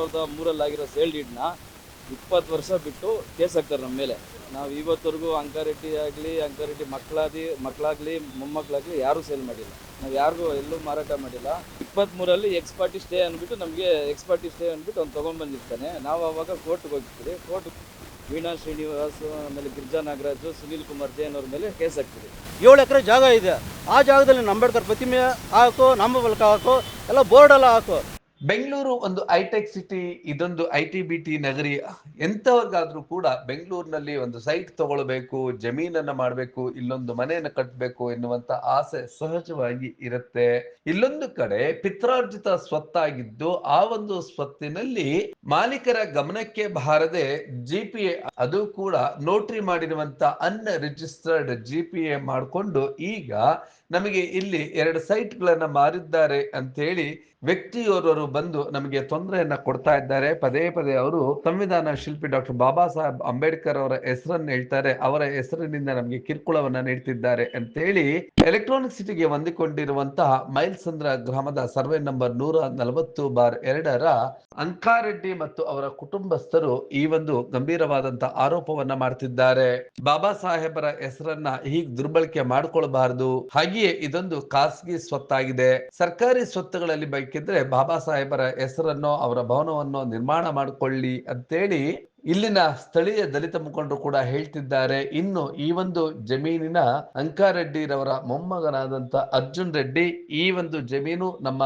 ಸಾವಿರದ ಮೂರಲ್ಲಿ ಆಗಿರೋ ಸೇಲ್ ಡೀಡ್ನ ಇಪ್ಪತ್ತು ವರ್ಷ ಬಿಟ್ಟು ಕೇಸ್ ಹಾಕ್ತಾರೆ ನಮ್ಮ ಮೇಲೆ. ನಾವು ಇವತ್ತವರೆಗೂ ಅಂಕಾರೆಡ್ಡಿ ಆಗಲಿ ಅಂಕಾರೆಡ್ಡಿ ಮಕ್ಕಳಾದಿ ಮಕ್ಕಳಾಗಲಿ ಮೊಮ್ಮಕ್ಕಳಾಗಲಿ ಯಾರೂ ಸೇಲ್ ಮಾಡಿಲ್ಲ. ನಾವು ಯಾರಿಗೂ ಎಲ್ಲೂ ಮಾರಾಟ ಮಾಡಿಲ್ಲ. ಇಪ್ಪತ್ತ್ಮೂರಲ್ಲಿ ಎಕ್ಸ್ಪರ್ಟಿ ಸ್ಟೇ ಅಂದ್ಬಿಟ್ಟು ನಮಗೆ ಎಕ್ಸ್ಪರ್ಟಿ ಸ್ಟೇ ಅಂದ್ಬಿಟ್ಟು ಅವ್ನು ತೊಗೊಂಡ್ಬಂದಿರ್ತಾನೆ ನಾವು ಅವಾಗ ಕೋರ್ಟ್ಗೆ ಹೋಗ್ತೀವಿ ಕೋರ್ಟ್ ವೀಣಾ ಶ್ರೀನಿವಾಸ್, ಆಮೇಲೆ ಗಿರಿಜಾ ನಾಗರಾಜು, ಸುನೀಲ್ ಕುಮಾರ್ ಜೈನ್ ಅವ್ರ ಮೇಲೆ ಕೇಸ್ ಹಾಕ್ತೀವಿ. ಏಳು ಎಕರೆ ಜಾಗ ಇದೆ. ಆ ಜಾಗದಲ್ಲಿ ಅಂಬೇಡ್ಕರ್ ಪ್ರತಿಮೆ ಹಾಕು, ನಮ್ಮ ಬಲಕ ಹಾಕು, ಎಲ್ಲ ಬೋರ್ಡೆಲ್ಲ ಹಾಕು. ಬೆಂಗಳೂರು ಒಂದು ಐಟೆಕ್ ಸಿಟಿ, ಇದೊಂದು ಐ ಟಿ ಬಿ ಟಿ ನಗರಿ, ಎಂಥವ್ರಿಗಾದ್ರೂ ಕೂಡ ಬೆಂಗಳೂರಿನಲ್ಲಿ ಒಂದು ಸೈಟ್ ತಗೊಳ್ಬೇಕು, ಜಮೀನನ್ನ ಮಾಡಬೇಕು, ಇಲ್ಲೊಂದು ಮನೆಯನ್ನ ಕಟ್ಟಬೇಕು ಎನ್ನುವಂತ ಆಸೆ ಸಹಜವಾಗಿ ಇರುತ್ತೆ. ಇಲ್ಲೊಂದು ಕಡೆ ಪಿತ್ರಾರ್ಜಿತ ಸ್ವತ್ತಾಗಿದ್ದು ಆ ಒಂದು ಸ್ವತ್ತಿನಲ್ಲಿ ಮಾಲೀಕರ ಗಮನಕ್ಕೆ ಬಾರದೆ ಜಿ ಪಿ ಎ ಅದು ಕೂಡ ನೋಟ್ರಿ ಮಾಡಿರುವಂತ unregistered G P A ಮಾಡಿಕೊಂಡು ಈಗ ನಮಗೆ ಇಲ್ಲಿ ಎರಡು ಸೈಟ್ಗಳನ್ನ ಮಾರಿದ್ದಾರೆ ಅಂತೇಳಿ ವ್ಯಕ್ತಿಯೋರ್ವರು ಬಂದು ನಮಗೆ ತೊಂದರೆಯನ್ನ ಕೊಡ್ತಾ ಇದ್ದಾರೆ. ಪದೇ ಪದೇ ಅವರು ಸಂವಿಧಾನ ಶಿಲ್ಪಿ ಡಾಕ್ಟರ್ ಬಾಬಾ ಸಾಹೇಬ್ ಅಂಬೇಡ್ಕರ್ ಅವರ ಹೆಸರನ್ನು ಹೇಳ್ತಾರೆ. ಅವರ ಹೆಸರಿನಿಂದ ನಮಗೆ ಕಿರುಕುಳವನ್ನ ನೀಡ್ತಿದ್ದಾರೆ ಅಂತ ಹೇಳಿ ಎಲೆಕ್ಟ್ರಾನಿಕ್ ಸಿಟಿಗೆ ಹೊಂದಿಕೊಂಡಿರುವಂತಹ ಮೈಲ್ಸಂದ್ರ ಗ್ರಾಮದ ಸರ್ವೆ ನಂಬರ್ ನೂರ ನಲವತ್ತು ಬಾರ್ ಎರಡರ ಅಂಕಾರೆಡ್ಡಿ ಮತ್ತು ಅವರ ಕುಟುಂಬಸ್ಥರು ಈ ಒಂದು ಗಂಭೀರವಾದಂತಹ ಆರೋಪವನ್ನ ಮಾಡ್ತಿದ್ದಾರೆ. ಬಾಬಾ ಸಾಹೇಬರ ಹೆಸರನ್ನ ಹೀಗ್ ದುರ್ಬಳಕೆ ಮಾಡಿಕೊಳ್ಬಾರದು. ಹಾಗೆಯೇ ಇದೊಂದು ಖಾಸಗಿ ಸ್ವತ್ತಾಗಿದೆ. ಸರ್ಕಾರಿ ಸ್ವತ್ತುಗಳಲ್ಲಿ ಬೇಕಿದ್ರೆ ಬಾಬಾ ಸಾಹೇಬರ ಹೆಸರನ್ನು ಅವರ ಭವನವನ್ನು ನಿರ್ಮಾಣ ಮಾಡಿಕೊಳ್ಳಿ ಅಂತೇಳಿ ಇಲ್ಲಿನ ಸ್ಥಳೀಯ ದಲಿತ ಮುಖಂಡರು ಕೂಡ ಹೇಳ್ತಿದ್ದಾರೆ. ಇನ್ನು ಈ ಒಂದು ಜಮೀನಿನ ಅಂಕಾರೆಡ್ಡಿರವರ ಮೊಮ್ಮಗನಾದಂತ ಅರ್ಜುನ್ ರೆಡ್ಡಿ ಈ ಒಂದು ಜಮೀನು ನಮ್ಮ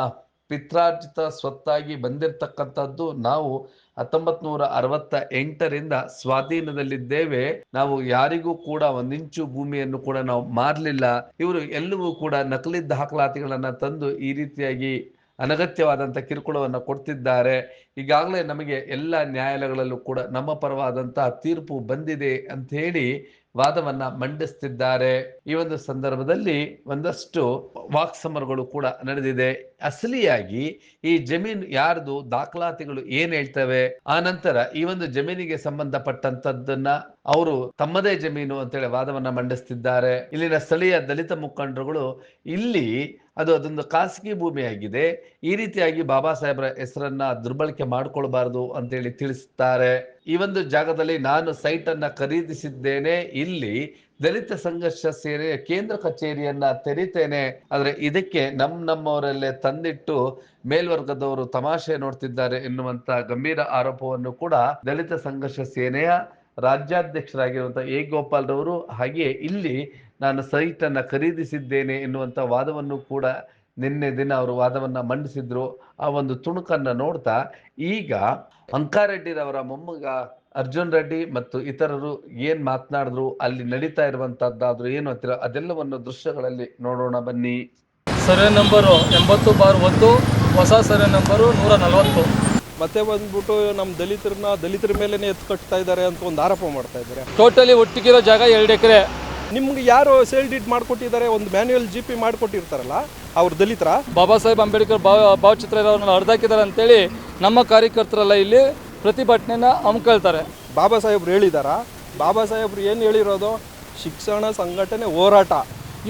ಪಿತ್ರಾರ್ಜಿತ ಸ್ವತ್ತಾಗಿ ಬಂದಿರತಕ್ಕಂಥದ್ದು ನಾವು ಹತ್ತೊಂಬತ್ ನೂರ ಅರವತ್ತ ಎಂಟರಿಂದ ಸ್ವಾಧೀನದಲ್ಲಿದ್ದೇವೆ. ನಾವು ಯಾರಿಗೂ ಕೂಡ ಒಂದಿಂಚು ಭೂಮಿಯನ್ನು ಕೂಡ ನಾವು ಮಾರಲಿಲ್ಲ. ಇವರು ಎಲ್ಲವೂ ಕೂಡ ನಕಲಿ ದಾಖಲಾತಿಗಳನ್ನ ತಂದು ಈ ರೀತಿಯಾಗಿ ಅನಗತ್ಯವಾದಂಥ ಕಿರುಕುಳವನ್ನು ಕೊಡ್ತಿದ್ದಾರೆ. ಈಗಾಗಲೇ ನಮಗೆ ಎಲ್ಲ ನ್ಯಾಯಾಲಯಗಳಲ್ಲೂ ಕೂಡ ನಮ್ಮ ಪರವಾದಂತಹ ತೀರ್ಪು ಬಂದಿದೆ ಅಂತ ಹೇಳಿ ವಾದವನ್ನ ಮಂಡಿಸ್ತಿದ್ದಾರೆ. ಈ ಒಂದು ಸಂದರ್ಭದಲ್ಲಿ ಒಂದಷ್ಟು ವಾಕ್ಸಮರಗಳು ಕೂಡ ನಡೆದಿದೆ. ಅಸಲಿಯಾಗಿ ಈ ಜಮೀನು ಯಾರ್ದು, ದಾಖಲಾತಿಗಳು ಏನ್ ಹೇಳ್ತವೆ, ಆ ನಂತರ ಈ ಒಂದು ಜಮೀನಿಗೆ ಸಂಬಂಧಪಟ್ಟಂತದ್ದನ್ನ ಅವರು ತಮ್ಮದೇ ಜಮೀನು ಅಂತೇಳಿ ವಾದವನ್ನ ಮಂಡಿಸ್ತಿದ್ದಾರೆ. ಇಲ್ಲಿನ ಸ್ಥಳೀಯ ದಲಿತ ಮುಖಂಡರುಗಳು ಇಲ್ಲಿ ಅದು ಅದೊಂದು ಖಾಸಗಿ ಭೂಮಿಯಾಗಿದೆ. ಈ ರೀತಿಯಾಗಿ ಬಾಬಾ ಸಾಹೇಬರ ಹೆಸರನ್ನ ದುರ್ಬಳಕೆ ಮಾಡ್ಕೊಳ್ಬಾರ್ದು ಅಂತೇಳಿ ತಿಳಿಸ್ತಾರೆ. ಈ ಒಂದು ಜಾಗದಲ್ಲಿ ನಾನು ಸೈಟ್ ಅನ್ನ ಖರೀದಿಸಿದ್ದೇನೆ. ಇಲ್ಲಿ ದಲಿತ ಸಂಘರ್ಷ ಸೇನೆಯ ಕೇಂದ್ರ ಕಚೇರಿಯನ್ನ ತೆರಿತೇನೆ. ಆದ್ರೆ ಇದಕ್ಕೆ ನಮ್ ನಮ್ಮವರಲ್ಲೇ ತಂದಿಟ್ಟು ಮೇಲ್ವರ್ಗದವರು ತಮಾಷೆ ನೋಡ್ತಿದ್ದಾರೆ ಎನ್ನುವಂತ ಗಂಭೀರ ಆರೋಪವನ್ನು ಕೂಡ ದಲಿತ ಸಂಘರ್ಷ ಸೇನೆಯ ರಾಜ್ಯಾಧ್ಯಕ್ಷರಾಗಿರುವಂತಹ ಎ ಗೋಪಾಲ್ ರವರು ಹಾಗೆಯೇ ಇಲ್ಲಿ ನಾನು ಸೈಟನ್ನು ಅನ್ನ ಖರೀದಿಸಿದ್ದೇನೆ ಎನ್ನುವಂಥ ವಾದವನ್ನು ಕೂಡ ನಿನ್ನೆ ದಿನ ಅವರು ವಾದವನ್ನು ಮಂಡಿಸಿದ್ರು. ಆ ಒಂದು ತುಣುಕನ್ನು ನೋಡ್ತಾ ಈಗ ಅಂಕಾರೆಡ್ಡಿರವರ ಮೊಮ್ಮಗ ಅರ್ಜುನ್ ರೆಡ್ಡಿ ಮತ್ತು ಇತರರು ಏನು ಮಾತನಾಡಿದ್ರು ಅಲ್ಲಿ ನಡೀತಾ ಇರುವಂತಹದ್ದಾದ್ರು ಏನು ಅಂತೀರ ಅದೆಲ್ಲವನ್ನು ದೃಶ್ಯಗಳಲ್ಲಿ ನೋಡೋಣ ಬನ್ನಿ. ಸರ್ವೆ ನಂಬರು ಎಂಬತ್ತು ಬಾರ್ ಒಂದು ಹೊಸ ಸರ್ವೆ ನಂಬರು ನೂರ ನಲವತ್ತು. ಮತ್ತೆ ಬಂದ್ಬಿಟ್ಟು ನಮ್ಮ ದಲಿತರನ್ನ ದಲಿತರ ಮೇಲೇನೆ ಎತ್ತು ಕಟ್ತಾ ಇದ್ದಾರೆ ಅಂತ ಒಂದು ಆರೋಪ ಮಾಡ್ತಾ ಇದ್ದಾರೆ. ಟೋಟಲಿ ಒಟ್ಟಿಗಿರೋ ಜಾಗ ಎರಡು ಎಕರೆ. ನಿಮ್ಗೆ ಯಾರು ಸೇಲ್ ಡೀಟ್ ಮಾಡಿಕೊಟ್ಟಿದ್ದಾರೆ ಒಂದು ಮ್ಯಾನ್ಯುಯಲ್ ಜಿ ಪಿ ಮಾಡಿಕೊಟ್ಟಿರ್ತಾರಲ್ಲ ಅವ್ರ ದಲಿತರ. ಬಾಬಾ ಸಾಹೇಬ್ ಅಂಬೇಡ್ಕರ್ ಭಾವ ಭಾವಚಿತ್ರ ಇರೋರನ್ನ ಹರಿದಾಕಿದ್ದಾರೆ ಅಂತೇಳಿ ನಮ್ಮ ಕಾರ್ಯಕರ್ತರೆಲ್ಲ ಇಲ್ಲಿ ಪ್ರತಿಭಟನೆನ ಹಮ್ಮಿಕೊಳ್ತಾರೆ ಬಾಬಾ ಸಾಹೇಬ್ರು ಹೇಳಿದಾರ? ಬಾಬಾ ಸಾಹೇಬ್ರು ಏನು ಹೇಳಿರೋದು? ಶಿಕ್ಷಣ ಸಂಘಟನೆ ಹೋರಾಟ.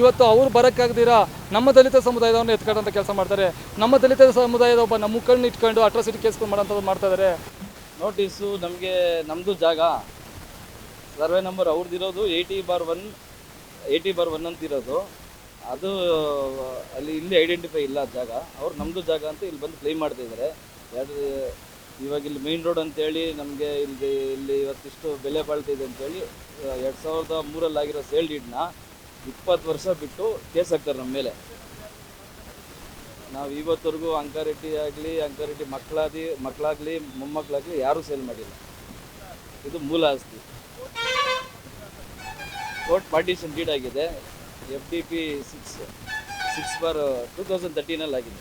ಇವತ್ತು ಅವ್ರು ಬರೋಕ್ಕಾಗ್ದಿರಾ? ನಮ್ಮ ದಲಿತ ಸಮುದಾಯದವ್ರನ್ನ ಎತ್ಕೊಂಡಂಥ ಕೆಲಸ ಮಾಡ್ತಾರೆ. ನಮ್ಮ ದಲಿತ ಸಮುದಾಯದ ಒಬ್ಬ ನಮ್ಮ ಮುಖಂಡನ್ನ ಇಟ್ಕೊಂಡು ಅಟ್ರಾಸಿಟಿ ಕೇಸ್ಗಳು ಮಾಡೋಂಥದ್ದು ಮಾಡ್ತಾ ಇದ್ದಾರೆ ನೋಟಿಸು ನಮಗೆ ನಮ್ಮದು ಜಾಗ. Survey number ಅವ್ರದ್ದಿರೋದು eighty bar one eighty bar one ಅಂತ ಇರೋದು. ಅದು, ಅಲ್ಲಿ ಇಲ್ಲಿ ಐಡೆಂಟಿಫೈ ಇಲ್ಲ ಜಾಗ. ಅವ್ರು ನಮ್ಮದು ಜಾಗ ಅಂತ ಇಲ್ಲಿ ಬಂದು ಕ್ಲೈಮ್ ಮಾಡ್ತಾ ಇದ್ದಾರೆ ಯಾರು ಇವಾಗ ಇಲ್ಲಿ ಮೇನ್ ರೋಡ್ ಅಂತೇಳಿ ನಮಗೆ ಇಲ್ಲಿ ಇಲ್ಲಿ ಇವತ್ತಿಷ್ಟು ಬೆಲೆ ಬಾಳ್ತಿದೆ ಅಂತೇಳಿ ಎರಡು ಸಾವಿರದ ಮೂರಲ್ಲಿ ಆಗಿರೋ ಸೇಲ್ ಡೀಡ್ನ ಇಪ್ಪತ್ತು ವರ್ಷ ಬಿಟ್ಟು ಕೇಸ್ ಹಾಕ್ತಾರೆ ನಮ್ಮ ಮೇಲೆ. ನಾವು ಇವತ್ತವರೆಗೂ ಅಂಕಾರೆಡ್ಡಿ ಆಗಲಿ ಅಂಕಾರೆಡ್ಡಿ ಮಕ್ಕಳಾದಿ, ಮಕ್ಕಳಾಗಲಿ, ಮೊಮ್ಮಕ್ಕಳಾಗಲಿ ಯಾರೂ ಸೇಲ್ ಮಾಡಿಲ್ಲ. ಇದು ಮೂಲ ಆಸ್ತಿ. ಕೋರ್ಟ್ ಪಾರ್ಟಿಷನ್ ಡೀಡ್ ಆಗಿದೆ. F D P six six bar two thousand ತರ್ಟೀನಲ್ಲಿ ಆಗಿದೆ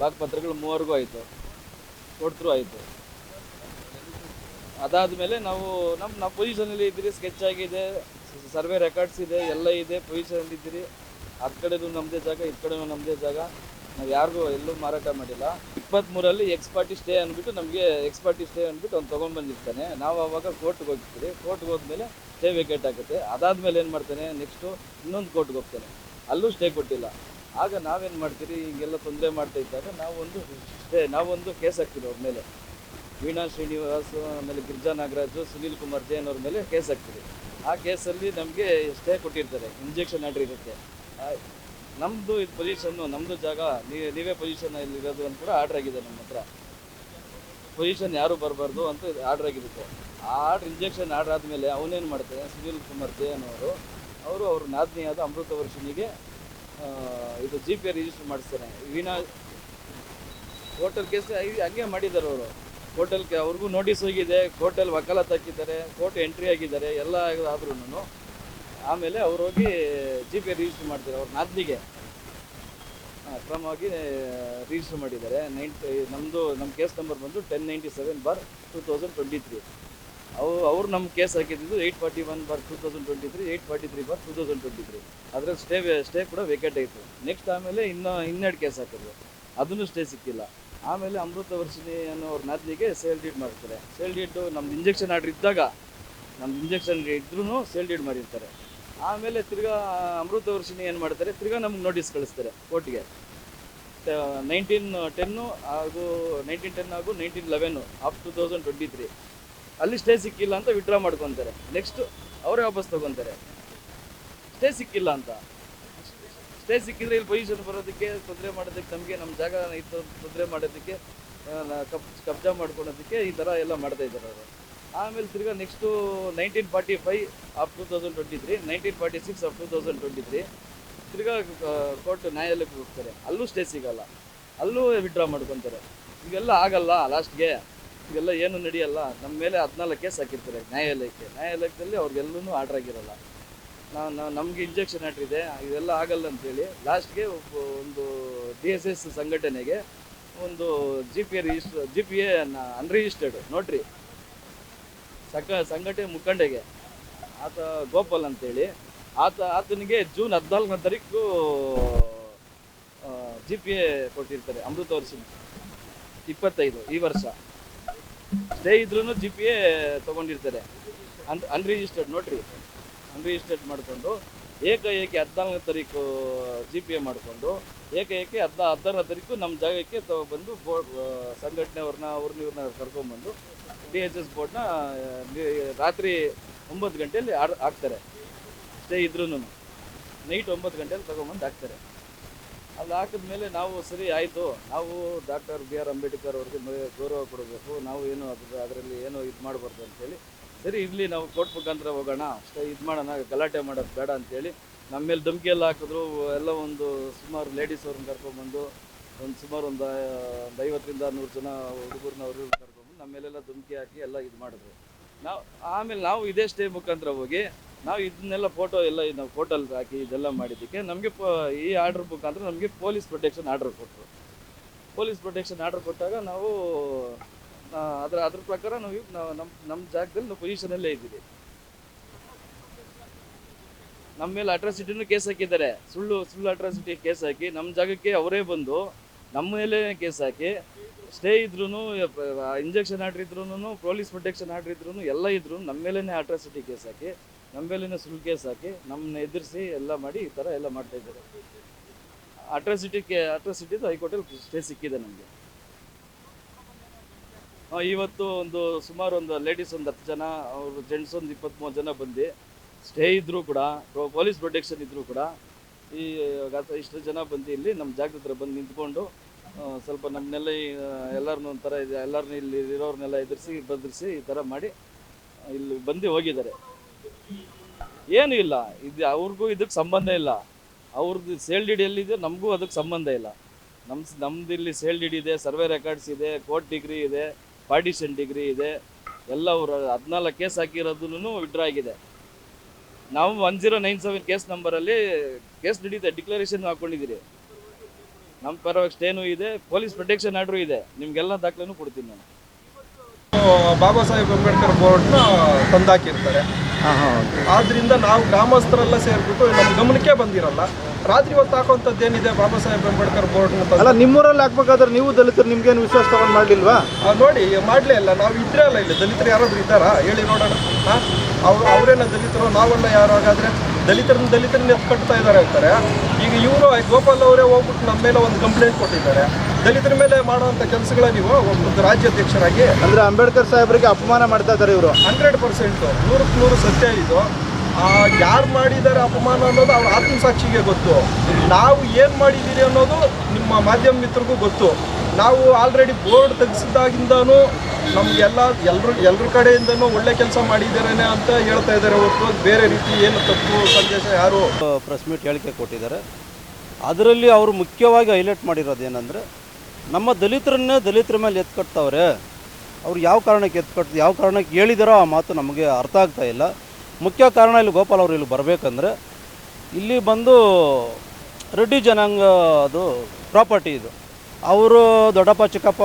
ಭಾಗಪತ್ರಗಳು ಮೂವರೆಗೂ ಆಯಿತು. ಕೋರ್ಟ್ ತ್ರೂ ಆಯಿತು. ಅದಾದಮೇಲೆ ನಾವು ನಮ್ಮ ನಾವು ಪೊಸಿಷನಲ್ಲಿ ಇದ್ದೀರಿ ಸ್ಕೆಚ್ ಆಗಿದೆ ಸರ್ವೆ ರೆಕಾರ್ಡ್ಸ್ ಇದೆ, ಎಲ್ಲ ಇದೆ ಪೊಸಿಷನಲ್ಲಿ ಇದ್ದೀರಿ. ಆ ಕಡೆನೂ ನಮ್ಮದೇ ಜಾಗ ಈ ಕಡೆನೂ ನಮ್ಮದೇ ಜಾಗ. ನಾವು ಯಾರಿಗೂ ಎಲ್ಲೂ ಮಾರಾಟ ಮಾಡಿಲ್ಲ. ಇಪ್ಪತ್ತ್ಮೂರಲ್ಲಿ ಎಕ್ಸ್ ಪಾರ್ಟಿ ಸ್ಟೇ ಅಂದ್ಬಿಟ್ಟು ನಮಗೆ ಎಕ್ಸ್ ಪಾರ್ಟಿ ಸ್ಟೇ ಅಂದ್ಬಿಟ್ಟು ಅವ್ನು ತೊಗೊಂಡ್ಬಂದಿರ್ತಾನೆ ನಾವು ಅವಾಗ ಕೋರ್ಟ್ಗೆ ಹೋಗ್ತೀವಿ. ಕೋರ್ಟ್ಗೆ ಹೋದ್ಮೇಲೆ ಸ್ಟೇ ವೇಕೇಟ್ ಆಗುತ್ತೆ. ಅದಾದಮೇಲೆ ಏನು ಮಾಡ್ತಾನೆ? ನೆಕ್ಸ್ಟು ಇನ್ನೊಂದು ಕೋರ್ಟ್ಗೆ ಹೋಗ್ತಾನೆ. ಅಲ್ಲೂ ಸ್ಟೇ ಕೊಟ್ಟಿಲ್ಲ. ಆಗ ನಾವೇನು ಮಾಡ್ತೀರಿ? ಹಿಂಗೆಲ್ಲ ತೊಂದರೆ ಮಾಡ್ತಾ ಇದ್ದಾಗ ನಾವೊಂದು ಸ್ಟೇ ನಾವೊಂದು ಕೇಸ್ ಹಾಕ್ತೀವಿ ಅವ್ರ ಮೇಲೆ. ವೀಣಾ ಶ್ರೀನಿವಾಸ್, ಆಮೇಲೆ ಗಿರ್ಜಾ ನಾಗರಾಜು, ಸುನೀಲ್ ಕುಮಾರ್ ಜೈನ್ ಅವ್ರ ಮೇಲೆ ಕೇಸ್ ಹಾಕ್ತೀವಿ. ಆ ಕೇಸಲ್ಲಿ ನಮಗೆ ಸ್ಟೇ ಕೊಟ್ಟಿರ್ತಾರೆ. ಇಂಜೆಕ್ಷನ್ ಆರ್ಡ್ರ್ ಇರುತ್ತೆ. ನಮ್ಮದು ಇದು ಪೊಸಿಷನ್ನು ನಮ್ಮದು ಜಾಗ ನೀವೇ ಪೊಸಿಷನ್ ಇರೋದು ಅಂತ ಕೂಡ ಆರ್ಡರ್ ಆಗಿದೆ ನಮ್ಮ ಹತ್ರ. ಪೊಸಿಷನ್ ಯಾರು ಬರಬಾರ್ದು ಅಂತ ಆರ್ಡ್ರ್ ಆಗಿರುತ್ತೆ ಆ ಆರ್ಡ್ರ್ ಇಂಜೆಕ್ಷನ್ ಆರ್ಡ್ರ್ ಆದಮೇಲೆ ಅವನೇನು ಮಾಡ್ತಾರೆ ಸುನೀಲ್ ಕುಮಾರ್ ಜೈನ್ ಅವರು ಅವರು ಅವ್ರ ನಾದಿನಿಯಾದ ಅಮೃತ ವರ್ಷನಿಗೆ ಇದು ಜಿ ಪಿ ರಿಜಿಸ್ಟರ್ ಮಾಡಿಸ್ತಾರೆ. ವೀಣಾ ಹೋಟೆಲ್ ಕೇಸ್ ಹಂಗೆ ಮಾಡಿದ್ದಾರೆ ಅವರು. ಹೋಟೆಲ್ಗೆ ಅವ್ರಿಗೂ ನೋಟಿಸ್ ಹೋಗಿದೆ ಹೋಟೆಲ್ ವಕಾಲತ್ ಹಾಕಿದ್ದಾರೆ ಕೋರ್ಟ್ ಎಂಟ್ರಿ ಆಗಿದ್ದಾರೆ, ಎಲ್ಲ ಆದ್ರೂ ಆಮೇಲೆ ಅವ್ರು ಹೋಗಿ ಜಿ ಪಿ ರಿಜಿಸ್ಟರ್ ಮಾಡ್ತಾರೆ ಅವ್ರ ನಾದಿನಿಗೆ. ಕ್ರಮವಾಗಿ ರಿಜಿಸ್ಟರ್ ಮಾಡಿದ್ದಾರೆ. ನೈಂಟಿ ನಮ್ಮದು ನಮ್ಮ ಕೇಸ್ ನಂಬರ್ ಬಂದು ten ninety seven bar two thousand twenty three ಅವು, ಅವ್ರು ನಮ್ಮ ಕೇಸ್ ಹಾಕಿದ್ದು eight forty one bar two thousand twenty three eight forty three bar two thousand twenty three ಅದರ ಸ್ಟೇ ಸ್ಟೇ ಕೂಡ ವೇಕೆಟ್ ಆಯಿತು ನೆಕ್ಸ್ಟ್ ಆಮೇಲೆ ಇನ್ನೂ, ಇನ್ನೆರಡು ಕೇಸ್ ಹಾಕಿದ್ರು. ಅದನ್ನು ಸ್ಟೇ ಸಿಕ್ಕಿಲ್ಲ. ಆಮೇಲೆ ಅಮೃತ ವರ್ಷಿಣಿ ಅನ್ನೋ ಅವ್ರ ಸೇಲ್ ಡೀಡ್ ಮಾಡ್ತಾರೆ. ಸೇಲ್ ಡೀಡು ನಮ್ದು ಇಂಜೆಕ್ಷನ್ ಆರ್ಡ್ರ್ ಇದ್ದಾಗ, ನಮ್ದು ಇಂಜೆಕ್ಷನ್ ಇದ್ರೂ ಸೇಲ್ ಡೀಡ್ ಮಾಡಿರ್ತಾರೆ. ಆಮೇಲೆ ತಿರ್ಗಾ ಅಮೃತ ವರ್ಷಿಣಿ ಏನು ಮಾಡ್ತಾರೆ? ತಿರ್ಗಾ ನಮ್ಗೆ ನೋಟಿಸ್ ಕಳಿಸ್ತಾರೆ ಕೋರ್ಟ್ಗೆ. ನೈನ್ಟೀನ್ ಟೆನ್ನು ಹಾಗೂ ನೈನ್ಟೀನ್ ಟೆನ್ ಹಾಗೂ nineteen eleven of two thousand twenty three ಅಲ್ಲಿ ಸ್ಟೇ ಸಿಕ್ಕಿಲ್ಲ ಅಂತ ವಿಡ್ರಾ ಮಾಡ್ಕೊತಾರೆ. ನೆಕ್ಸ್ಟ್ ಅವರೇ ವಾಪಸ್ ತಗೊತಾರೆ. ಸ್ಟೇ ಸಿಕ್ಕಿಲ್ಲ ಅಂತ. ಸ್ಟೇ ಸಿಕ್ಕಿದ್ರೆ ಇಲ್ಲಿ ಪೊಸಿಷನ್ ಬರೋದಕ್ಕೆ ತೊಂದರೆ ಮಾಡೋದಕ್ಕೆ ನಮಗೆ ನಮ್ಮ ಜಾಗ ಇತ್ತು, ತೊಂದರೆ ಮಾಡೋದಕ್ಕೆ ಕಬ್ ಕಬ್ಜಾ ಮಾಡ್ಕೊಳೋದಕ್ಕೆ ಈ ಥರ ಎಲ್ಲ ಮಾಡ್ತಾ ಇದ್ದಾರೆ ಅವರು. ಆಮೇಲೆ ತಿರ್ಗಾ next nineteen forty five of two thousand twenty three nineteen forty six of two thousand twenty three ತಿರ್ಗಾ ಕೋರ್ಟ್ ನ್ಯಾಯಾಲಯಕ್ಕೆ ಹೋಗ್ತಾರೆ. ಅಲ್ಲೂ ಸ್ಟೇ ಸಿಗಲ್ಲ. ಅಲ್ಲೂ ವಿಡ್ರಾ ಮಾಡ್ಕೊತಾರೆ. ಈಗೆಲ್ಲ ಆಗಲ್ಲ ಲಾಸ್ಟ್ಗೆ ಈಗೆಲ್ಲ ಏನು ನಡೆಯಲ್ಲ. ನಮ್ಮ ಮೇಲೆ ಹದಿನಾಲ್ಕು ಕೇಸ್ ಹಾಕಿರ್ತಾರೆ ನ್ಯಾಯಾಲಯಕ್ಕೆ. ನ್ಯಾಯಾಲಯದಲ್ಲಿ ಅವ್ರಿಗೆಲ್ಲೂ ಆರ್ಡರ್ ಆಗಿರಲ್ಲ. ನಾವು ನಮಗೆ ಇಂಜೆಕ್ಷನ್ ಆಟ್ರಿದೆ ಇದೆ. ಇದೆಲ್ಲ ಆಗಲ್ಲ ಅಂತೇಳಿ ಲಾಸ್ಟ್ಗೆ ಒಂದು ಡಿ ಎಸ್ ಎಸ್ ಸಂಘಟನೆಗೆ ಒಂದು G P A register G P A unregistered ನೋಡ್ರಿ ಸಕ ಸಂಘಟನೆ ಮುಖಂಡೆಗೆ, ಆತ ಗೋಪಾಲ್ ಅಂತೇಳಿ. ಆತ, ಆತನಿಗೆ ಜೂನ್ ಹದಿನಾಲ್ಕನೇ ತಾರೀಕು ಜಿ ಪಿ ಎ ಕೊಟ್ಟಿರ್ತಾರೆ, ಅಮೃತ ವರ್ಷ ಇಪ್ಪತ್ತೈದು, ಈ ವರ್ಷ. ಸ್ಟೇ ಇದ್ರೂ ಜಿ ಪಿ ಎ ತೊಗೊಂಡಿರ್ತಾರೆ. ಅನ್ ಅನ್ರಿಜಿಸ್ಟರ್ಡ್ ನೋಡ್ರಿ ಅನ್ರಿಜಿಸ್ಟರ್ಡ್ ಮಾಡಿಕೊಂಡು ಏಕಾಏಕಿ ಹದಿನಾಲ್ಕನೇ ತಾರೀಕು ಜಿ ಪಿ ಎ ಮಾಡಿಕೊಂಡು ಏಕಾಏಕಿ ಹದಿನಾ, ಹದಿನಾರನೇ ತಾರೀಕು ನಮ್ಮ ಜಾಗಕ್ಕೆ ತಗೊಬಂದು ಬೋರ್ಡ್ ಸಂಘಟನೆಯವ್ರನ್ನ ಅವ್ರನ್ನ ಇವ್ರನ್ನ ಕರ್ಕೊಂಡ್ಬಂದು ಡಿ ಎಚ್ ಎಸ್ ಬೋರ್ಡ್ನ ರಾತ್ರಿ ಒಂಬತ್ತು ಗಂಟೆಯಲ್ಲಿ ಹಾಕ್ತಾರೆ. ಸ್ಟೇ ಇದ್ರೂ ನೈಟ್ ಒಂಬತ್ತು ಗಂಟೆಯಲ್ಲಿ ತಗೊಂಬಂದು ಹಾಕ್ತಾರೆ. ಅಲ್ಲಿ ಹಾಕಿದ್ಮೇಲೆ ನಾವು ಸರಿ ಆಯಿತು. ನಾವು ಡಾಕ್ಟರ್ ಬಿ ಆರ್ ಅಂಬೇಡ್ಕರ್ ಅವ್ರಿಗೆ ಗೌರವ ಕೊಡಬೇಕು. ನಾವು ಏನು ಅದ್ರ ಅದರಲ್ಲಿ ಏನು ಇದು ಮಾಡಬಾರ್ದು ಅಂತೇಳಿ ಸರಿ, ಇರಲಿ, ನಾವು ಕೋರ್ಟ್ ಮುಖಾಂತರ ಹೋಗೋಣ. ಅಷ್ಟೇ, ಇದು ಮಾಡೋಣ, ಗಲಾಟೆ ಮಾಡೋದು ಬೇಡ ಅಂತೇಳಿ. ನಮ್ಮ ಮೇಲೆ ಧಮಕಿ ಎಲ್ಲ ಹಾಕಿದ್ರು, ಎಲ್ಲ ಒಂದು ಸುಮಾರು ಲೇಡೀಸ್ ಅವ್ರನ್ನ ಕರ್ಕೊಂಡ್ಬಂದು, ಒಂದು ಸುಮಾರು ಒಂದು ಒಂದು ಐವತ್ತರಿಂದ ನೂರು ಜನ ಹುಡುಗರನ್ನ ಅವರು ಕರ್ಕೊಂಡ್ಬಂದು ನಮ್ಮ ಮೇಲೆಲ್ಲ ಧಮಕಿ ಹಾಕಿ ಎಲ್ಲ ಇದು ಮಾಡಿದ್ರು. ನಾವು, ಆಮೇಲೆ ನಾವು ಇದೇ ಸ್ಟೇ ಮುಖಾಂತರ ಹೋಗಿ, ನಾವು ಇದನ್ನೆಲ್ಲ ಫೋಟೋ ಎಲ್ಲ ನಾವು ಫೋಟೋಲ್ ಹಾಕಿ ಇದೆಲ್ಲ ಮಾಡಿದ್ದಕ್ಕೆ ನಮಗೆ ಈ ಆರ್ಡ್ರ್ ಮುಖಾಂತರ ನಮಗೆ ಪೊಲೀಸ್ ಪ್ರೊಟೆಕ್ಷನ್ ಆರ್ಡರ್ ಕೊಟ್ಟರು ಪೊಲೀಸ್ ಪ್ರೊಟೆಕ್ಷನ್ ಆರ್ಡರ್ ಕೊಟ್ಟಾಗ ನಾವು ಅದ್ರ ಅದ್ರ ಪ್ರಕಾರ ನಾವು ನಮ್ಮ ನಮ್ಮ ಜಾಗದಲ್ಲಿ ನಾವು ಪೊಸಿಷನಲ್ಲೇ ಇದ್ದೀವಿ. ನಮ್ಮ ಮೇಲೆ ಅಟ್ರಾಸಿಟಿನೂ ಕೇಸ್ ಹಾಕಿದ್ದಾರೆ. ಸುಳ್ಳು ಸುಳ್ಳು ಅಟ್ರಾಸಿಟಿ ಕೇಸ್ ಹಾಕಿ ನಮ್ಮ ಜಾಗಕ್ಕೆ ಅವರೇ ಬಂದು ನಮ್ಮ ಮೇಲೆ ಕೇಸ್ ಹಾಕಿ ಸ್ಟೇ ಇದ್ರೂ ಇಂಜೆಕ್ಷನ್ ಆರ್ಡ್ರ್ ಇದ್ರು ಪೊಲೀಸ್ ಪ್ರೊಟೆಕ್ಷನ್ ಆರ್ಡ್ರ್ ಇದ್ರು ಎಲ್ಲ ಇದ್ರು ನಮ್ಮ ಮೇಲೇ ಅಟ್ರಾಸಿಟಿ ಕೇಸ್ ಹಾಕಿ ನಮ್ಮ ಮೇಲೇ ಸುಳ್ಳು ಕೇಸ್ ಹಾಕಿ ನಮ್ಮನ್ನ ಎದುರಿಸಿ ಎಲ್ಲ ಮಾಡಿ ಈ ಥರ ಎಲ್ಲ ಮಾಡ್ತಾ ಇದ್ದಾರೆ. ಅಟ್ರಾಸಿಟಿ ಕೇ ಅಟ್ರಾಸಿಟಿದು ಹೈಕೋರ್ಟಲ್ಲಿ ಸ್ಟೇ ಸಿಕ್ಕಿದೆ ನಮಗೆ. ಇವತ್ತು ಒಂದು ಸುಮಾರು ಒಂದು ಲೇಡೀಸ್ ಒಂದು ಹತ್ತು ಜನ, ಅವರು ಜೆಂಟ್ಸ್ ಒಂದು ಇಪ್ಪತ್ತ್ಮೂರು ಜನ ಬಂದು ಸ್ಟೇ ಇದ್ದರೂ ಕೂಡ ಪೊಲೀಸ್ ಪ್ರೊಟೆಕ್ಷನ್ ಇದ್ದರೂ ಕೂಡ, ಈ ಇಷ್ಟು ಜನ ಬಂದು ಇಲ್ಲಿ ನಮ್ಮ ಜಾಗದ ಹತ್ರ ಬಂದು ನಿಂತ್ಕೊಂಡು ಸ್ವಲ್ಪ ನಮ್ಮನ್ನೆಲ್ಲ ಎಲ್ಲರನ್ನೂ ಒಂಥರ ಇದೆ ಎಲ್ಲರನ್ನೂ ಇಲ್ಲಿ ಇರೋರ್ನೆಲ್ಲ ಎದುರಿಸಿ, ಬದರಿಸಿ ಈ ಥರ ಮಾಡಿ ಇಲ್ಲಿ ಬಂದು ಹೋಗಿದ್ದಾರೆ. ಏನೂ ಇಲ್ಲ, ಇದು ಅವ್ರಿಗೂ ಇದಕ್ಕೆ ಸಂಬಂಧ ಇಲ್ಲ. ಅವ್ರದ್ದು ಸೇಲ್ ಡಿ ಎಲ್ಲಿದೆ, ನಮಗೂ ಅದಕ್ಕೆ ಸಂಬಂಧ ಇಲ್ಲ. ನಮ್ಮ ನಮ್ದು ಇಲ್ಲಿ ಸೇಲ್ ಡಿಡಿ ಇದೆ ಸರ್ವೆ ರೆಕಾರ್ಡ್ಸ್ ಇದೆ ಕೋರ್ಟ್ ಡಿಗ್ರಿ ಇದೆ. ಪಾರ್ಟಿಷನ್ ಡಿಗ್ರಿ ಇದೆ. ಎಲ್ಲ ಅವರು ಹದಿನಾಲ್ಕು ಕೇಸ್ ಹಾಕಿರೋದನ್ನು ವಿಡ್ರಾ ಆಗಿದೆ. ನಾವು one zero nine seven case ನಂಬರಲ್ಲಿ case ನಡೀತೆ ಡಿಕ್ಲರೇಷನ್ ಹಾಕೊಂಡಿದ್ದೀರಿ. ನಮ್ಮ ಪರವಾಗಿ ಸ್ಟೇನೂ ಇದೆ ಪೊಲೀಸ್ ಪ್ರೊಟೆಕ್ಷನ್ ಆರ್ಡ್ರು ಇದೆ. ನಿಮಗೆಲ್ಲ ದಾಖಲೆನೂ ಕೊಡ್ತೀನಿ ನಾನು. ಬಾಬಾ ಸಾಹೇಬ್ ಅಂಬೇಡ್ಕರ್ ಬೋರ್ಡ್ನ ತಂದಾಕಿರ್ತಾರೆ. ಆದ್ರಿಂದ ನಾವು ಗ್ರಾಮಸ್ಥರೆಲ್ಲ ಸೇರ್ಬಿಟ್ಟು ನಮ್ಮ ಗಮನಕ್ಕೆ ಬಂದಿರಲ್ಲ. ರಾತ್ರಿ ಹೊತ್ತು ಹಾಕುವಂಥದ್ದು ಏನಿದೆ? ಬಾಬಾ ಸಾಹೇಬ್ ಅಂಬೇಡ್ಕರ್ ಬೋರ್ಡ್ ಅಲ್ಲ ನಿಮ್ಮೂರಲ್ಲಿ ಹಾಕ್ಬೇಕಾದ್ರೆ ನೀವು ದಲಿತರು ನಿಮ್ಗೇನು ವಿಶ್ವಾಸ ತಗೊಂಡು ಮಾಡಲಿಲ್ವಾ? ನೋಡಿ ಮಾಡಲೇ ಇಲ್ಲ. ನಾವು ಇದ್ರೆ ಅಲ್ಲ ಇಲ್ಲಿ. ದಲಿತರು ಯಾರಾದ್ರೂ ಇದ್ದಾರಾ? ಹೇಳಿ ನೋಡೋಣ. ಅವ್ರು ಅವರೇನ ದಲಿತರು? ನಾವೆಲ್ಲ ಯಾರು ಹಾಗಾದ್ರೆ ದಲಿತರನ್ನ ದಲಿತರನ್ನ ಎತ್ತು ಕಟ್ತಾ ಇದ್ದಾರೆ ಅಂತಾರೆ. ಈಗ ಇವರು ಗೋಪಾಲ್ ಅವರೇ ಹೋಗ್ಬಿಟ್ಟು ನಮ್ಮ ಮೇಲೆ ಒಂದು ಕಂಪ್ಲೇಂಟ್ ಕೊಟ್ಟಿದ್ದಾರೆ. ದಲಿತರ ಮೇಲೆ ಮಾಡುವಂಥ ಕೆಲಸಗಳ ನೀವು ಒಂದು ರಾಜ್ಯಾಧ್ಯಕ್ಷರಾಗಿ ಅಂದ್ರೆ ಅಂಬೇಡ್ಕರ್ ಸಾಹೇಬರಿಗೆ ಅಪಮಾನ ಮಾಡ್ತಾ ಇದ್ದಾರೆ ಇವರು. Hundred percent. ನೂರಕ್ಕೆ ನೂರು ಸತ್ಯ ಇದು. ಯಾರು ಮಾಡಿದ್ದಾರೆ ಅಪಮಾನ ಅನ್ನೋದು ಅವ್ರ ಆತ್ಮಸಾಕ್ಷಿಗೆ ಗೊತ್ತು. ನಾವು ಏನು ಮಾಡಿದ್ದೀರಿ ಅನ್ನೋದು ನಿಮ್ಮ ಮಾಧ್ಯಮ ಮಿತ್ರರಿಗೂ ಗೊತ್ತು. ನಾವು ಆಲ್ರೆಡಿ ಬೋರ್ಡ್ ತೆಗೆಸಿದಾಗಿಂದನೂ ನಮಗೆಲ್ಲ ಎಲ್ರು ಎಲ್ಲರ ಕಡೆಯಿಂದನೂ ಒಳ್ಳೆ ಕೆಲಸ ಮಾಡಿದ್ದಾರೇನೆ ಅಂತ ಹೇಳ್ತಾ ಇದ್ದಾರೆ ಹೊರತು ಬೇರೆ ರೀತಿ ಏನು ತಪ್ಪು ಸಂದೇಶ ಯಾರು? ಪ್ರೆಸ್ ಮೀಟ್ ಹೇಳಿಕೆ ಕೊಟ್ಟಿದ್ದಾರೆ. ಅದರಲ್ಲಿ ಅವರು ಮುಖ್ಯವಾಗಿ ಹೈಲೈಟ್ ಮಾಡಿರೋದು ಏನಂದರೆ, ನಮ್ಮ ದಲಿತರನ್ನೇ ದಲಿತರ ಮೇಲೆ ಎತ್ಕಟ್ತವ್ರೆ ಅವ್ರು ಯಾವ ಕಾರಣಕ್ಕೆ ಎತ್ಕಟ್, ಯಾವ ಕಾರಣಕ್ಕೆ ಹೇಳಿದಾರೋ ಆ ಮಾತು ನಮಗೆ ಅರ್ಥ ಆಗ್ತಾ ಇಲ್ಲ. ಮುಖ್ಯ ಕಾರಣ ಇಲ್ಲಿ ಗೋಪಾಲ್ ಅವರು ಇಲ್ಲಿ ಬರಬೇಕಂದ್ರೆ ಇಲ್ಲಿ ಬಂದು ರೆಡ್ಡಿ ಜನಾಂಗ ಅದು ಪ್ರಾಪರ್ಟಿ ಇದು. ಅವರು ದೊಡ್ಡಪ್ಪ, ಚಿಕ್ಕಪ್ಪ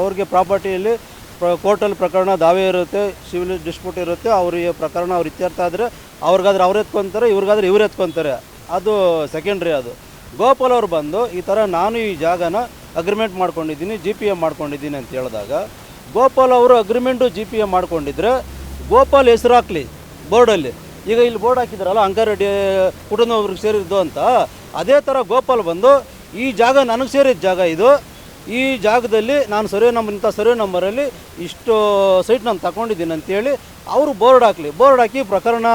ಅವ್ರಿಗೆ ಪ್ರಾಪರ್ಟಿಯಲ್ಲಿ ಪ್ರ ಕೋರ್ಟಲ್ಲಿ ಪ್ರಕರಣ ದಾವೆ ಇರುತ್ತೆ, ಸಿವಿಲ್ ಡಿಸ್ಪ್ಯೂಟ್ ಇರುತ್ತೆ, ಅವರಿಗೆ ಪ್ರಕರಣ ಅವ್ರು ಇತ್ಯರ್ಥ ಆದರೆ ಅವ್ರಿಗಾದ್ರೆ ಅವ್ರು ಎತ್ಕೊತಾರೆ, ಇವ್ರಿಗಾದ್ರೆ ಇವ್ರು ಎತ್ಕೊತಾರೆ. ಅದು ಸೆಕೆಂಡ್ರಿ ಅದು. ಗೋಪಾಲ್ ಅವ್ರು ಬಂದು ಈ ಥರ ನಾನು ಈ ಜಾಗನ ಅಗ್ರಿಮೆಂಟ್ ಮಾಡ್ಕೊಂಡಿದ್ದೀನಿ ಜಿ ಪಿ ಎಂ ಮಾಡ್ಕೊಂಡಿದ್ದೀನಿ ಅಂತ ಹೇಳಿದಾಗ ಗೋಪಾಲ್ ಅವರು ಅಗ್ರಿಮೆಂಟು ಜಿ ಪಿ ಎಂ ಮಾಡ್ಕೊಂಡಿದ್ರೆ ಗೋಪಾಲ್ ಹೆಸರು ಹಾಕ್ಲಿ. ಬೋರ್ಡಲ್ಲಿ. ಈಗ ಇಲ್ಲಿ ಬೋರ್ಡ್ ಹಾಕಿದಾರಲ್ಲ ಅಂಕಾರೆಡ್ಡಿ ಕುಟುಂಬವ್ರಿಗೆ ಸೇರಿದ್ದು ಅಂತ. ಅದೇ ಥರ ಗೋಪಾಲ್ ಬಂದು, ಈ ಜಾಗ ನನಗೆ ಸೇರಿದ ಜಾಗ ಇದು. ಈ ಜಾಗದಲ್ಲಿ ನಾನು ಸರ್ವೆ ನಂಬರ್, ಇಂಥ ಸರ್ವೆ ನಂಬರಲ್ಲಿ ಇಷ್ಟು ಸೈಟ್ ನಾನು ತಗೊಂಡಿದ್ದೀನಿ ಅಂತೇಳಿ ಅವರು ಬೋರ್ಡ್ ಹಾಕಲಿ. ಬೋರ್ಡ್ ಹಾಕಿ ಪ್ರಕರಣ,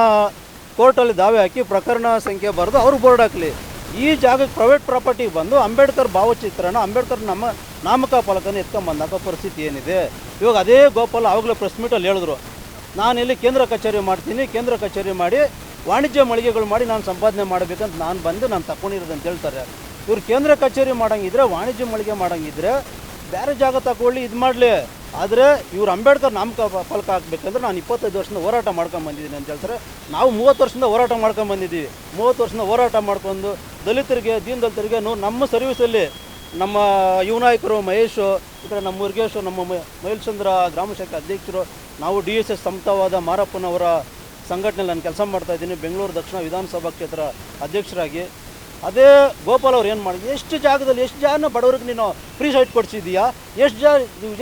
ಕೋರ್ಟಲ್ಲಿ ದಾವೆ ಹಾಕಿ ಪ್ರಕರಣ ಸಂಖ್ಯೆ ಬರೆದು ಅವರು ಬೋರ್ಡ್ ಹಾಕಲಿ. ಈ ಜಾಗಕ್ಕೆ ಪ್ರೈವೇಟ್ ಪ್ರಾಪರ್ಟಿಗೆ ಬಂದು ಅಂಬೇಡ್ಕರ್ ಭಾವಚಿತ್ರನ, ಅಂಬೇಡ್ಕರ್ ನಮ್ಮ ನಾಮಕ ಫಲಕನ ಎತ್ಕೊಂಬಂದಾಗ ಪರಿಸ್ಥಿತಿ ಏನಿದೆ. ಇವಾಗ ಅದೇ ಗೋಪಾಲ್ ಆವಾಗಲೇ ಪ್ರೆಸ್ ಮೀಟಲ್ಲಿ ಹೇಳಿದ್ರು. ನಾನು ಇಲ್ಲಿ ಕೇಂದ್ರ ಕಚೇರಿ ಮಾಡ್ತೀನಿ, ಕೇಂದ್ರ ಕಚೇರಿ ಮಾಡಿ ವಾಣಿಜ್ಯ ಮಳಿಗೆಗಳು ಮಾಡಿ ನಾನು ಸಂಪಾದನೆ ಮಾಡಬೇಕಂತ ನಾನು ಬಂದು ನಾನು ತಗೊಂಡಿರೋದು ಅಂತ ಹೇಳ್ತಾರೆ. ಇವ್ರು ಕೇಂದ್ರ ಕಚೇರಿ ಮಾಡಂಗಿದ್ರೆ, ವಾಣಿಜ್ಯ ಮಳಿಗೆ ಮಾಡಂಗಿದ್ರೆ ಬೇರೆ ಜಾಗ ತಗೊಳ್ಳಿ, ಇದು ಮಾಡಲಿ. ಆದರೆ ಇವ್ರು ಅಂಬೇಡ್ಕರ್ ನಾಮಕ ಫಲಕ ಹಾಕ್ಬೇಕಂದ್ರೆ ನಾನು ಇಪ್ಪತ್ತೈದು ವರ್ಷದಿಂದ ಹೋರಾಟ ಮಾಡ್ಕೊಂಡು ಬಂದಿದ್ದೀನಿ ಅಂತ ಹೇಳ್ತಾರೆ. ನಾವು ಮೂವತ್ತು ವರ್ಷದಿಂದ ಹೋರಾಟ ಮಾಡ್ಕೊಂಡು ಬಂದಿದ್ದೀವಿ. ಮೂವತ್ತು ವರ್ಷದಿಂದ ಹೋರಾಟ ಮಾಡ್ಕೊಂಡು ದಲಿತರಿಗೆ, ದೀನ್ ದಲಿತರಿಗೆ ನೋ ನಮ್ಮ ಸರ್ವಿಸಲ್ಲಿ ನಮ್ಮ ಯುವ ನಾಯಕರು ಮಹೇಶು, ಈ ಕಡೆ ನಮ್ಮ ಮುರುಗೇಶು, ನಮ್ಮ ಮೈಲ್ಚಂದ್ರ ಗ್ರಾಮ ಶಾಖೆ ಅಧ್ಯಕ್ಷರು, ನಾವು ಡಿ ಎಸ್ ಎಸ್ ಸಂತವಾದ ಮಾರಪ್ಪನವರ ಸಂಘಟನೆಯಲ್ಲಿ ನಾನು ಕೆಲಸ ಮಾಡ್ತಾ ಇದ್ದೀನಿ, ಬೆಂಗಳೂರು ದಕ್ಷಿಣ ವಿಧಾನಸಭಾ ಕ್ಷೇತ್ರ ಅಧ್ಯಕ್ಷರಾಗಿ. ಅದೇ ಗೋಪಾಲ್ ಅವ್ರು ಏನು ಮಾಡಿದ್ರು, ಎಷ್ಟು ಜಾಗದಲ್ಲಿ, ಎಷ್ಟು ಜನ ಬಡವ್ರಿಗೆ ನೀನು ಫ್ರೀ ಸೈಟ್ ಕೊಡಿಸಿದೀಯಾ ಎಷ್ಟು ಜಾ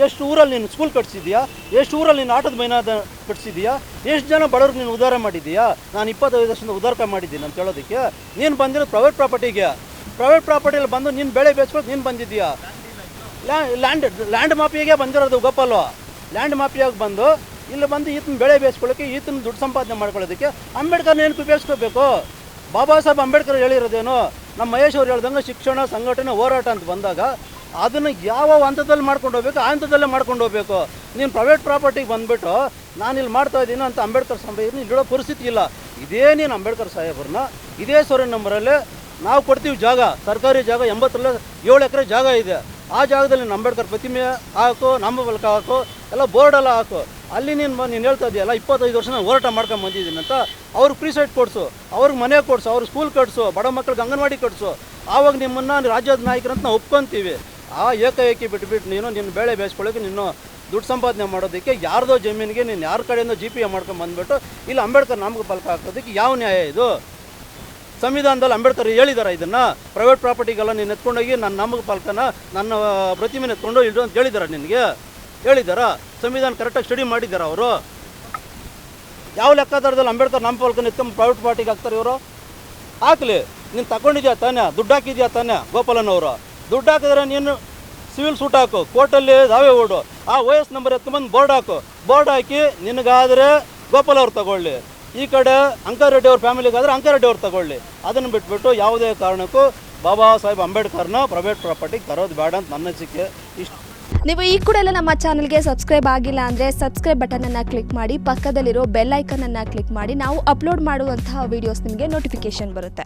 ಎಷ್ಟು ಊರಲ್ಲಿ ನೀನು ಸ್ಕೂಲ್ ಕಟ್ಸಿದ್ಯಾ ಎಷ್ಟು ಊರಲ್ಲಿ ನೀನು ಆಟದ ಮೈನಾದ ಕಟ್ಸಿದೀಯಾ ಎಷ್ಟು ಜನ ಬಡವ್ರಿಗೆ ನೀನು ಉದ್ಧಾರ ಮಾಡಿದೀಯಾ ನಾನು ಇಪ್ಪತ್ತೈದು ವರ್ಷದಿಂದ ಉದ್ಧಾರ ಮಾಡಿದ್ದೀನಿ ಅಂತ ಹೇಳೋದಕ್ಕೆ, ನೀನು ಬಂದಿರೋದು ಪ್ರೈವೇಟ್ ಪ್ರಾಪರ್ಟಿಗೆ ಪ್ರೈವೇಟ್ ಪ್ರಾಪರ್ಟಿಯಲ್ಲಿ ಬಂದು ನಿನ್ನ ಬೆಳೆ ಬೇಚ್ಕೊಂಡು ನೀನು ಬಂದಿದ್ದೀಯಾ? ಲ್ಯಾಂಡ್ ಲ್ಯಾಂಡ್ ಮಾಫಿಯಾಗೆ ಬಂದಿರೋದು ಗೋಪಾಲು ಲ್ಯಾಂಡ್ ಮಾಫಿಯಾಗಿ ಬಂದು ಇಲ್ಲಿ ಬಂದು ಈತನ ಬೆಳೆ ಬೇಯಿಸ್ಕೊಳ್ಳೋಕೆ ಈತನ ದುಡ್ಡು ಸಂಪಾದನೆ ಮಾಡ್ಕೊಳ್ಳೋದಕ್ಕೆ ಅಂಬೇಡ್ಕರ್ನ ಏನಕ್ಕೆ ಉಪಯೋಗಿಸ್ಕೋಬೇಕು? ಬಾಬಾ ಸಾಹೇಬ್ ಅಂಬೇಡ್ಕರ್ ಹೇಳಿರೋದೇನು? ನಮ್ಮ ಮಹೇಶ್ ಅವ್ರು ಹೇಳ್ದಂಗೆ ಶಿಕ್ಷಣ, ಸಂಘಟನೆ, ಹೋರಾಟ ಅಂತ ಬಂದಾಗ ಅದನ್ನು ಯಾವ ಹಂತದಲ್ಲಿ ಮಾಡ್ಕೊಂಡು ಹೋಗ್ಬೇಕು, ಆ ಹಂತದಲ್ಲೇ ಮಾಡ್ಕೊಂಡು ಹೋಗ್ಬೇಕು? ನೀನು ಪ್ರೈವೇಟ್ ಪ್ರಾಪರ್ಟಿಗೆ ಬಂದುಬಿಟ್ಟು ನಾನು ಇಲ್ಲಿ ಮಾಡ್ತಾ ಇದ್ದೀನಿ ಅಂತ ಅಂಬೇಡ್ಕರ್ ಸಾಹೇಬ್ರನ್ನ ಇಲ್ಲಿಡೋ ಪರಿಸ್ಥಿತಿ ಇಲ್ಲ. ಇದೇ ನೀನು ಅಂಬೇಡ್ಕರ್ ಸಾಹೇಬ್ರನ್ನ, ಇದೇ ಸೊರೆ ನಂಬರಲ್ಲಿ ನಾವು ಕೊಡ್ತೀವಿ ಜಾಗ, ಸರ್ಕಾರಿ ಜಾಗ ಎಂಬತ್ತರಲ್ಲಿ ಏಳು ಎಕರೆ ಜಾಗ ಇದೆ. ಆ ಜಾಗದಲ್ಲಿ ನಮ್ಮ ಅಂಬೇಡ್ಕರ್ ಪ್ರತಿಮೆ ಹಾಕು ನಾಮಫಲಕ ಹಾಕು, ಎಲ್ಲ ಬೋರ್ಡ್ ಎಲ್ಲ ಹಾಕು. ಅಲ್ಲಿ ನೀನು ನೀನು ಹೇಳ್ತಾ ಇದೆಯಲ್ಲ, ಇಪ್ಪತ್ತೈದು ವರ್ಷ ಹೋರಾಟ ಮಾಡ್ಕೊಂಡು ಬಂದಿದ್ದೀನಿ ಅಂತ ಅವ್ರಿಗೆ ಫ್ರೀ ಸೈಟ್ ಕೊಡಿಸು, ಅವ್ರಿಗೆ ಮನೆ ಕೊಡಿಸು, ಅವ್ರಿಗೆ ಸ್ಕೂಲ್ ಕಟ್ಸು, ಬಡ ಮಕ್ಳಿಗೆ ಅಂಗನವಾಡಿ ಕಟ್ಸು. ಆವಾಗ ನಿಮ್ಮನ್ನು ರಾಜ್ಯದ ನಾಯಕರಂತ ನಾವು ಒಪ್ಕೊಂತೀವಿ. ಆ ಏಕಾಏಕಿ ಬಿಟ್ಬಿಟ್ಟು ನೀನು ನಿನ್ನ ಬೆಳೆ ಬೇಯಿಸ್ಕೊಳ್ಳೋಕೆ ನೀನು ದುಡ್ಡು ಸಂಪಾದನೆ ಮಾಡೋದಕ್ಕೆ ಯಾರ್ದೋ ಜಮೀನಿಗೆ ನೀನು ಯಾರ ಕಡೆಯಿಂದ ಜಿ ಪಿ ಎ ಮಾಡ್ಕೊಂಡು ಬಂದುಬಿಟ್ಟು, ಇಲ್ಲಿ ಅಂಬೇಡ್ಕರ್ ನಾಮಕ ಫಲಕ ಹಾಕೋದಕ್ಕೆ ಯಾವ ನ್ಯಾಯ ಇದು? ಸಂವಿಧಾನದಲ್ಲಿ ಅಂಬೇಡ್ಕರ್ ಹೇಳಿದಾರ ಇದನ್ನ. ಪ್ರೈವೇಟ್ ಪ್ರಾಪರ್ಟಿಗೆಲ್ಲ ನೀನು ಎತ್ಕೊಂಡೋಗಿ ನನ್ನ ನಮಗ ಪಾಲ್ಕನ, ನನ್ನ ಪ್ರತಿಮೆ ಎತ್ಕೊಂಡು ಇಡು ಅಂತ ಹೇಳಿದ್ದಾರೆ ನಿನಗೆ. ಹೇಳಿದಾರ? ಸಂವಿಧಾನ ಕರೆಕ್ಟಾಗಿ ಸ್ಟಡಿ ಮಾಡಿದಾರ ಅವರು. ಯಾವ ಲೆಕ್ಕಾಚಾರದಲ್ಲಿ ಅಂಬೇಡ್ಕರ್ ನಮ್ಮ ಪಾಲ್ಕನ ಎತ್ಕೊಂಡು ಪ್ರೈವೇಟ್ ಪಾರ್ಟಿಗೆ ಹಾಕ್ತಾರೆ ಇವರು? ಹಾಕಲಿ. ನೀನು ತಗೊಂಡಿದ್ಯಾ ತಾನೇ? ದುಡ್ಡು ಹಾಕಿದ್ಯಾ ತಾನೇ ಗೋಪಾಲನವರು ದುಡ್ಡು ಹಾಕಿದ್ರೆ ನೀನು ಸಿವಿಲ್ ಸೂಟ್ ಹಾಕು, ಕೋರ್ಟಲ್ಲಿ ದಾವೆ ಓಡು. ಆ ಓ ಎಸ್ ನಂಬರ್ ಎತ್ಕೊಂಡ್ಬಂದು ಬೋರ್ಡ್ ಹಾಕು. ಬೋರ್ಡ್ ಹಾಕಿ ನಿನಗಾದರೆ ಗೋಪಾಲ್ ಅವ್ರು ತಗೊಳ್ಳಿ. ಈ ಕಡೆ ಅಂಕಾರೆಡ್ಡಿ ಅವ್ರ ಫ್ಯಾಮಿಲಿಗಾದ್ರೆ ಅಂಕಾರೆಡ್ಡಿ ಅವ್ರು ತಗೊಳ್ಳಿ. ಅದನ್ನು ಬಿಟ್ಬಿಟ್ಟು ಯಾವುದೇ ಕಾರಣಕ್ಕೂ ಬಾಬಾ ಸಾಹೇಬ್ ಅಂಬೇಡ್ಕರ್ನ ಪ್ರೈವೇಟ್ ಪ್ರಾಪರ್ಟಿಗೆ ತರೋದು ಬೇಡ ಅಂತ ನನ್ನ ಅನಿಸಿಕೆ. ಇಷ್ಟು. ನೀವು ಈ ಕೂಡ ಎಲ್ಲ ನಮ್ಮ ಚಾನಲ್ಗೆ ಸಬ್ಸ್ಕ್ರೈಬ್ ಆಗಿಲ್ಲ ಅಂದರೆ ಸಬ್ಸ್ಕ್ರೈಬ್ ಬಟನನ್ನು ಕ್ಲಿಕ್ ಮಾಡಿ, ಪಕ್ಕದಲ್ಲಿರೋ ಬೆಲ್ ಐಕನನ್ನು ಕ್ಲಿಕ್ ಮಾಡಿ, ನಾವು ಅಪ್ಲೋಡ್ ಮಾಡುವಂತಹ ವೀಡಿಯೋಸ್ ನಿಮಗೆ ನೋಟಿಫಿಕೇಶನ್ ಬರುತ್ತೆ.